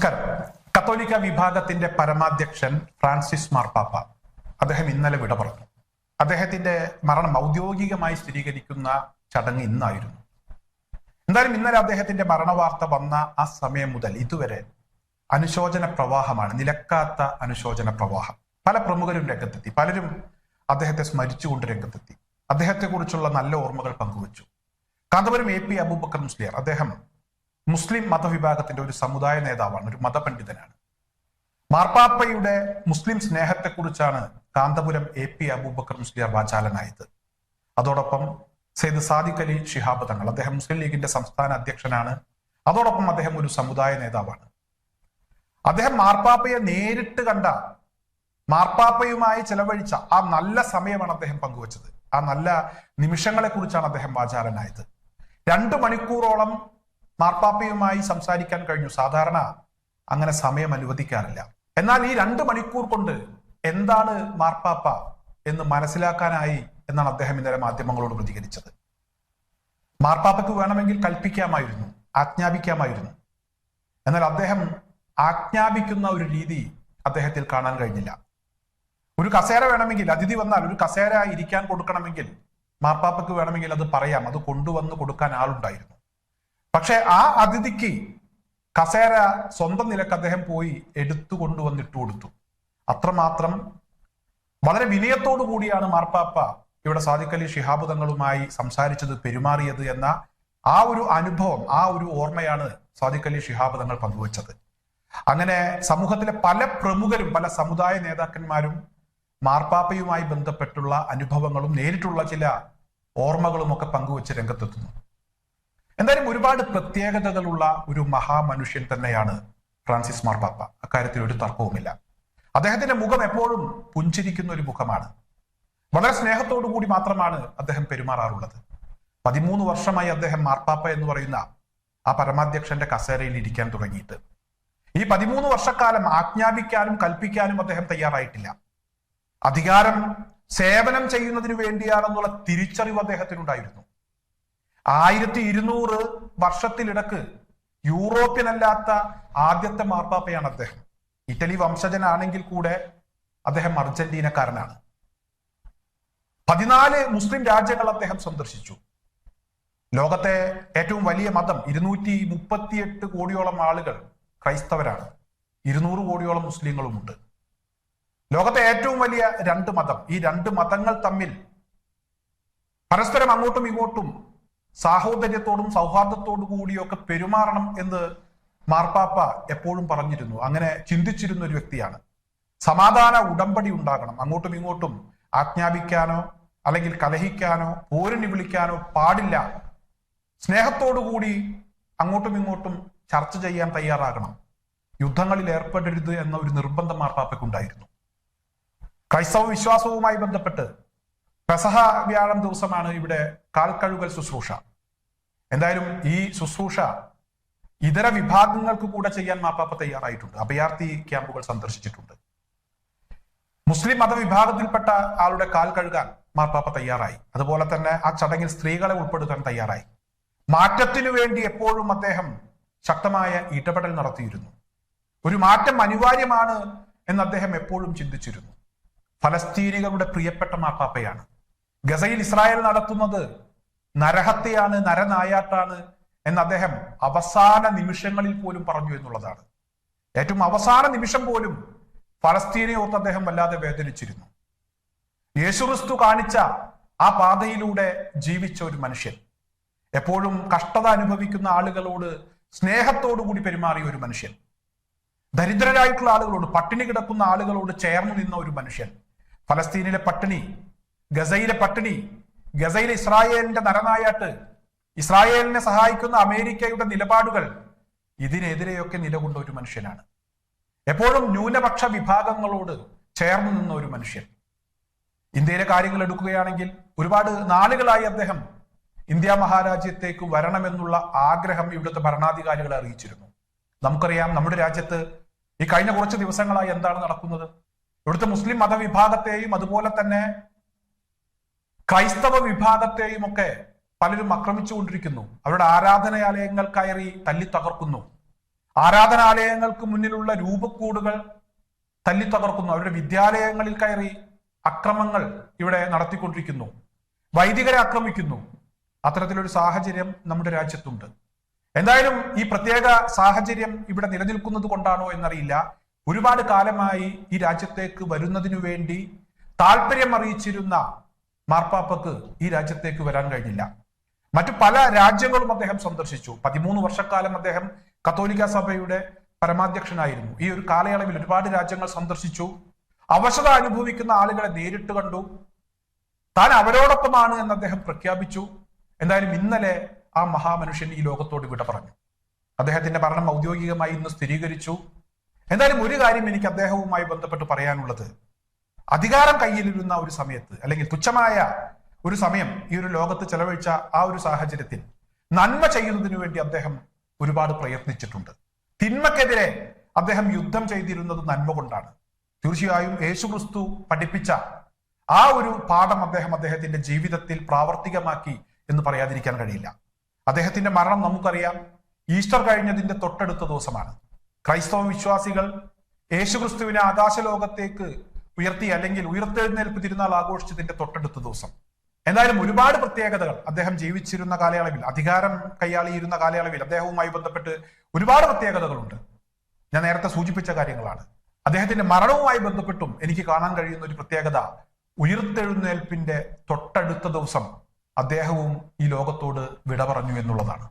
നമസ്കാരം. കത്തോലിക്ക വിഭാഗത്തിന്റെ പരമാധ്യക്ഷൻ ഫ്രാൻസിസ് മാർപ്പാപ്പ അദ്ദേഹം ഇന്നലെ വിട പറഞ്ഞു അദ്ദേഹത്തിന്റെ മരണം ഔദ്യോഗികമായി സ്ഥിരീകരിക്കുന്ന ചടങ്ങ് ഇന്നായിരുന്നു. എന്തായാലും ഇന്നലെ അദ്ദേഹത്തിന്റെ മരണവാർത്ത വന്ന ആ സമയം മുതൽ ഇതുവരെ അനുശോചന പ്രവാഹമാണ് നിലക്കാത്ത അനുശോചന പ്രവാഹം. പല പ്രമുഖരും രംഗത്തെത്തി പലരും അദ്ദേഹത്തെ സ്മരിച്ചുകൊണ്ട് രംഗത്തെത്തി. അദ്ദേഹത്തെക്കുറിച്ചുള്ള നല്ല ഓർമ്മകൾ പങ്കുവച്ചു. കാന്തപുരം എ പി അബൂബക്കർ മുസ്ലിയാർ അദ്ദേഹം മുസ്ലിം മതവിഭാഗത്തിന്റെ ഒരു സമുദായ നേതാവാണ് ഒരു മതപണ്ഡിതനാണ്. മാർപ്പാപ്പയുടെ മുസ്ലിം സ്നേഹത്തെക്കുറിച്ചാണ് കാന്തപുരം എ പി അബൂബക്കർ മുസ്ലിയാർ വാചാലനായത്. അതോടൊപ്പം സെയ്ദ് സാദിഖ് അലി ഷിഹാബ് തങ്ങൾ അദ്ദേഹം മുസ്ലിം ലീഗിന്റെ സംസ്ഥാന അധ്യക്ഷനാണ്. അതോടൊപ്പം അദ്ദേഹം ഒരു സമുദായ നേതാവാണ്. അദ്ദേഹം മാർപ്പാപ്പയെ നേരിട്ട് കണ്ട മാർപ്പാപ്പയുമായി ചെലവഴിച്ച ആ നല്ല സമയമാണ് അദ്ദേഹം പങ്കുവച്ചത്. ആ നല്ല നിമിഷങ്ങളെ കുറിച്ചാണ് അദ്ദേഹം വാചാലനായത്. രണ്ടു മണിക്കൂറോളം മാർപ്പാപ്പയുമായി സംസാരിക്കാൻ കഴിഞ്ഞു. സാധാരണ അങ്ങനെ സമയം അനുവദിക്കാറില്ല. എന്നാൽ ഈ രണ്ട് മണിക്കൂർ കൊണ്ട് എന്താണ് മാർപ്പാപ്പ എന്ന് മനസ്സിലാക്കാനായി എന്നാണ് അദ്ദേഹം ഇന്നലെ മാധ്യമങ്ങളോട് പ്രതികരിച്ചത്. മാർപ്പാപ്പയ്ക്ക് വേണമെങ്കിൽ കൽപ്പിക്കാമായിരുന്നു ആജ്ഞാപിക്കാമായിരുന്നു. എന്നാൽ അദ്ദേഹം ആജ്ഞാപിക്കുന്ന ഒരു രീതി അദ്ദേഹത്തിൽ കാണാൻ കഴിഞ്ഞില്ല. ഒരു കസേര വേണമെങ്കിൽ അതിഥി വന്നാൽ ഒരു കസേര ഇരിക്കാൻ കൊടുക്കണമെങ്കിൽ മാർപ്പാപ്പയ്ക്ക് വേണമെങ്കിൽ അത് പറയാം. അത് കൊണ്ടുവന്ന് കൊടുക്കാൻ ആളുണ്ടായിരുന്നു. പക്ഷെ ആ അതിഥിക്ക് കസേര സ്വന്തം നിലയ്ക്ക് അദ്ദേഹം പോയി എടുത്തു കൊണ്ടുവന്നിട്ട് കൊടുത്തു. അത്രമാത്രം വളരെ വിനയത്തോടു കൂടിയാണ് മാർപ്പാപ്പ ഇവിടെ സാദിഖ് അലി ഷിഹാബ് തങ്ങളുമായി സംസാരിച്ചത് പെരുമാറിയത് എന്ന ആ ഒരു അനുഭവം ആ ഒരു ഓർമ്മയാണ് സാദിഖ് അലി ഷിഹാബ് തങ്ങൾ പങ്കുവച്ചത്. അങ്ങനെ സമൂഹത്തിലെ പല പ്രമുഖരും പല സമുദായ നേതാക്കന്മാരും മാർപ്പാപ്പയുമായി ബന്ധപ്പെട്ടുള്ള അനുഭവങ്ങളും നേരിട്ടുള്ള ചില ഓർമ്മകളും ഒക്കെ പങ്കുവച്ച് രംഗത്തെത്തുന്നു. എന്തായാലും ഒരുപാട് പ്രത്യേകതകളുള്ള ഒരു മഹാമനുഷ്യൻ തന്നെയാണ് ഫ്രാൻസിസ് മാർപ്പാപ്പ അക്കാര്യത്തിൽ ഒരു തർക്കവുമില്ല. അദ്ദേഹത്തിന്റെ മുഖം എപ്പോഴും പുഞ്ചിരിക്കുന്ന ഒരു മുഖമാണ്. വളരെ സ്നേഹത്തോടു കൂടി മാത്രമാണ് അദ്ദേഹം പെരുമാറാറുള്ളത്. പതിമൂന്ന് വർഷമായി അദ്ദേഹം മാർപ്പാപ്പ എന്ന് പറയുന്ന ആ പരമാധ്യക്ഷന്റെ കസേരയിൽ ഇരിക്കാൻ തുടങ്ങിയിട്ട്. ഈ പതിമൂന്ന് വർഷക്കാലം ആജ്ഞാപിക്കാനും കൽപ്പിക്കാനും അദ്ദേഹം തയ്യാറായിട്ടില്ല. അധികാരം സേവനം ചെയ്യുന്നതിന് വേണ്ടിയാണെന്നുള്ള തിരിച്ചറിവ് അദ്ദേഹത്തിനുണ്ടായിരുന്നു. ആയിരത്തി ഇരുന്നൂറ് വർഷത്തിലിടക്ക് യൂറോപ്യൻ അല്ലാത്ത ആദ്യത്തെ മാർപ്പാപ്പയാണ് അദ്ദേഹം. ഇറ്റലി വംശജനാണെങ്കിൽ കൂടെ അദ്ദേഹം അർജന്റീനക്കാരനാണ്. പതിനാല് മുസ്ലിം രാജ്യങ്ങൾ അദ്ദേഹം സന്ദർശിച്ചു. ലോകത്തെ ഏറ്റവും വലിയ മതം ഇരുന്നൂറ്റി മുപ്പത്തിയെട്ട് കോടിയോളം ആളുകൾ ക്രൈസ്തവരാണ്. ഇരുന്നൂറ് കോടിയോളം മുസ്ലിങ്ങളുമുണ്ട്. ലോകത്തെ ഏറ്റവും വലിയ രണ്ട് മതം ഈ രണ്ട് മതങ്ങൾ തമ്മിൽ പരസ്പരം അങ്ങോട്ടും ഇങ്ങോട്ടും സാഹോദര്യത്തോടും സൗഹാർദ്ദത്തോടു കൂടിയൊക്കെ പെരുമാറണം എന്ന് മാർപ്പാപ്പ എപ്പോഴും പറഞ്ഞിരുന്നു. അങ്ങനെ ചിന്തിച്ചിരുന്ന ഒരു വ്യക്തിയാണ്. സമാധാന ഉടമ്പടി ഉണ്ടാകണം. അങ്ങോട്ടും ഇങ്ങോട്ടും ആജ്ഞാപിക്കാനോ അല്ലെങ്കിൽ കലഹിക്കാനോ പോരിന് വിളിക്കാനോ പാടില്ല. സ്നേഹത്തോടുകൂടി അങ്ങോട്ടും ഇങ്ങോട്ടും ചർച്ച ചെയ്യാൻ തയ്യാറാകണം. യുദ്ധങ്ങളിൽ ഏർപ്പെടരുത് എന്ന ഒരു നിർബന്ധം മാർപ്പാപ്പയ്ക്കുണ്ടായിരുന്നു. ക്രൈസ്തവ വിശ്വാസവുമായി ബന്ധപ്പെട്ട് പെസഹ വ്യാഴം ദിവസമാണ് ഇവിടെ കാൽക്കഴുകൽ ശുശ്രൂഷ. എന്തായാലും ഈ ശുശ്രൂഷ ഇതര വിഭാഗങ്ങൾക്ക് കൂടെ ചെയ്യാൻ മാപ്പാപ്പ തയ്യാറായിട്ടുണ്ട്. അഭയാർത്ഥി ക്യാമ്പുകൾ സന്ദർശിച്ചിട്ടുണ്ട്. മുസ്ലിം മതവിഭാഗത്തിൽപ്പെട്ട ആളുടെ കാൽ കഴുകാൻ മാർപ്പാപ്പ തയ്യാറായി. അതുപോലെ തന്നെ ആ ചടങ്ങിൽ സ്ത്രീകളെ ഉൾപ്പെടുത്താൻ തയ്യാറായി. മാറ്റത്തിനു വേണ്ടി എപ്പോഴും അദ്ദേഹം ശക്തമായ ഇടപെടൽ നടത്തിയിരുന്നു. ഒരു മാറ്റം അനിവാര്യമാണ് എന്ന് അദ്ദേഹം എപ്പോഴും ചിന്തിച്ചിരുന്നു. ഫലസ്തീനികളുടെ പ്രിയപ്പെട്ട മാപ്പാപ്പയാണ്. ഗസയിൽ ഇസ്രായേൽ നടത്തുന്നത് നരഹത്തെയാണ് നരനായാട്ടാണ് എന്ന് അദ്ദേഹം അവസാന നിമിഷങ്ങളിൽ പോലും പറഞ്ഞു എന്നുള്ളതാണ്. ഏറ്റവും അവസാന നിമിഷം പോലും ഫലസ്തീനെ ഓർത്ത് അദ്ദേഹം വല്ലാതെ വേദനിച്ചിരുന്നു. യേശുക്രിസ്തു കാണിച്ച ആ പാതയിലൂടെ ജീവിച്ച ഒരു മനുഷ്യൻ എപ്പോഴും കഷ്ടത അനുഭവിക്കുന്ന ആളുകളോട് സ്നേഹത്തോടു കൂടി പെരുമാറിയ ഒരു മനുഷ്യൻ ദരിദ്രരായിട്ടുള്ള ആളുകളോട് പട്ടിണി കിടക്കുന്ന ആളുകളോട് ചേർന്ന് നിന്ന ഒരു മനുഷ്യൻ ഫലസ്തീനിലെ പട്ടിണി ഗസയിലെ പട്ടിണി ഗസയിലെ ഇസ്രായേലിന്റെ നരനായാട്ട് ഇസ്രായേലിനെ സഹായിക്കുന്ന അമേരിക്കയുടെ നിലപാടുകൾ ഇതിനെതിരെയൊക്കെ നിലകൊണ്ട ഒരു മനുഷ്യനാണ്. എപ്പോഴും ന്യൂനപക്ഷ വിഭാഗങ്ങളോട് ചേർന്ന് നിന്ന ഒരു മനുഷ്യൻ. ഇന്ത്യയിലെ കാര്യങ്ങൾ എടുക്കുകയാണെങ്കിൽ ഒരുപാട് നാളുകളായി അദ്ദേഹം ഇന്ത്യ മഹാരാജ്യത്തേക്ക് വരണമെന്നുള്ള ആഗ്രഹം ഇവിടുത്തെ ഭരണാധികാരികളെ അറിയിച്ചിരുന്നു. നമുക്കറിയാം നമ്മുടെ രാജ്യത്ത് ഈ കഴിഞ്ഞ കുറച്ച് ദിവസങ്ങളായി എന്താണ് നടക്കുന്നത്? ഇവിടുത്തെ മുസ്ലിം മതവിഭാഗത്തെയും അതുപോലെ തന്നെ ക്രൈസ്തവ വിഭാഗത്തെയും ഒക്കെ പലരും ആക്രമിച്ചുകൊണ്ടിരിക്കുന്നു. അവരുടെ ആരാധനാലയങ്ങൾ കയറി തല്ലി തകർക്കുന്നു. ആരാധനാലയങ്ങൾക്ക് മുന്നിലുള്ള രൂപക്കൂടുകൾ തല്ലി തകർക്കുന്നു. അവരുടെ വിദ്യാലയങ്ങളിൽ കയറി അക്രമങ്ങൾ ഇവിടെ നടത്തിക്കൊണ്ടിരിക്കുന്നു. വൈദികരെ ആക്രമിക്കുന്നു. അത്തരത്തിലൊരു സാഹചര്യം നമ്മുടെ രാജ്യത്തുണ്ട്. എന്തായാലും ഈ പ്രത്യേക സാഹചര്യം ഇവിടെ നിലനിൽക്കുന്നത് കൊണ്ടാണോ എന്നറിയില്ല. ഒരുപാട് കാലമായി ഈ രാജ്യത്തേക്ക് വരുന്നതിനു വേണ്ടി താല്പര്യം അറിയിച്ചിരുന്ന മാർപ്പാപ്പക്ക് ഈ രാജ്യത്തേക്ക് വരാൻ കഴിഞ്ഞില്ല. മറ്റു പല രാജ്യങ്ങളും അദ്ദേഹം സന്ദർശിച്ചു. പതിമൂന്ന് വർഷക്കാലം അദ്ദേഹം കത്തോലിക്ക സഭയുടെ പരമാധ്യക്ഷനായിരുന്നു. ഈ ഒരു കാലയളവിൽ ഒരുപാട് രാജ്യങ്ങൾ സന്ദർശിച്ചു. അവശത അനുഭവിക്കുന്ന ആളുകളെ നേരിട്ട് കണ്ടു. താൻ അവരോടൊപ്പമാണ് എന്ന് അദ്ദേഹം പ്രഖ്യാപിച്ചു. എന്തായാലും ഇന്നലെ ആ മഹാമനുഷ്യൻ ഈ ലോകത്തോട് വിട പറഞ്ഞു. അദ്ദേഹത്തിന്റെ മരണം ഔദ്യോഗികമായി ഇന്ന് സ്ഥിരീകരിച്ചു. എന്തായാലും ഒരു കാര്യം എനിക്ക് അദ്ദേഹവുമായി ബന്ധപ്പെട്ട് പറയാനുള്ളത്. അധികാരം കയ്യിലിരുന്ന ഒരു സമയത്ത് അല്ലെങ്കിൽ തുച്ഛമായ ഒരു സമയം ഈ ഒരു ലോകത്ത് ചെലവഴിച്ച ആ ഒരു സാഹചര്യത്തിൽ നന്മ ചെയ്യുന്നതിനു വേണ്ടി അദ്ദേഹം ഒരുപാട് പ്രയത്നിച്ചിട്ടുണ്ട്. തിന്മക്കെതിരെ അദ്ദേഹം യുദ്ധം ചെയ്തിരുന്നത് നന്മ കൊണ്ടാണ്. തീർച്ചയായും യേശുക്രിസ്തു പഠിപ്പിച്ച ആ ഒരു പാഠം അദ്ദേഹം അദ്ദേഹത്തിന്റെ ജീവിതത്തിൽ പ്രാവർത്തികമാക്കി എന്ന് പറയാതിരിക്കാൻ കഴിയില്ല. അദ്ദേഹത്തിന്റെ മരണം നമുക്കറിയാം. ഈസ്റ്റർ കഴിഞ്ഞതിന്റെ തൊട്ടടുത്ത ദിവസമാണ്. ക്രൈസ്തവ വിശ്വാസികൾ യേശുക്രിസ്തുവിനെ ആകാശലോകത്തേക്ക് ഉയർത്തി അല്ലെങ്കിൽ ഉയർത്തെഴുന്നേൽപ്പ് തിരുനാൾ ആഘോഷിച്ചതിന്റെ തൊട്ടടുത്ത ദിവസം. എന്തായാലും ഒരുപാട് പ്രത്യേകതകൾ അദ്ദേഹം ജീവിച്ചിരുന്ന കാലയളവിൽ അധികാരം കൈയാളിയിരുന്ന കാലയളവിൽ അദ്ദേഹവുമായി ബന്ധപ്പെട്ട് ഒരുപാട് പ്രത്യേകതകളുണ്ട്. ഞാൻ നേരത്തെ സൂചിപ്പിച്ച കാര്യങ്ങളാണ്. അദ്ദേഹത്തിന്റെ മരണവുമായി ബന്ധപ്പെട്ടും എനിക്ക് കാണാൻ കഴിയുന്ന ഒരു പ്രത്യേകത ഉയർത്തെഴുന്നേൽപ്പിന്റെ തൊട്ടടുത്ത ദിവസം അദ്ദേഹവും ഈ ലോകത്തോട് വിട പറഞ്ഞു എന്നുള്ളതാണ്.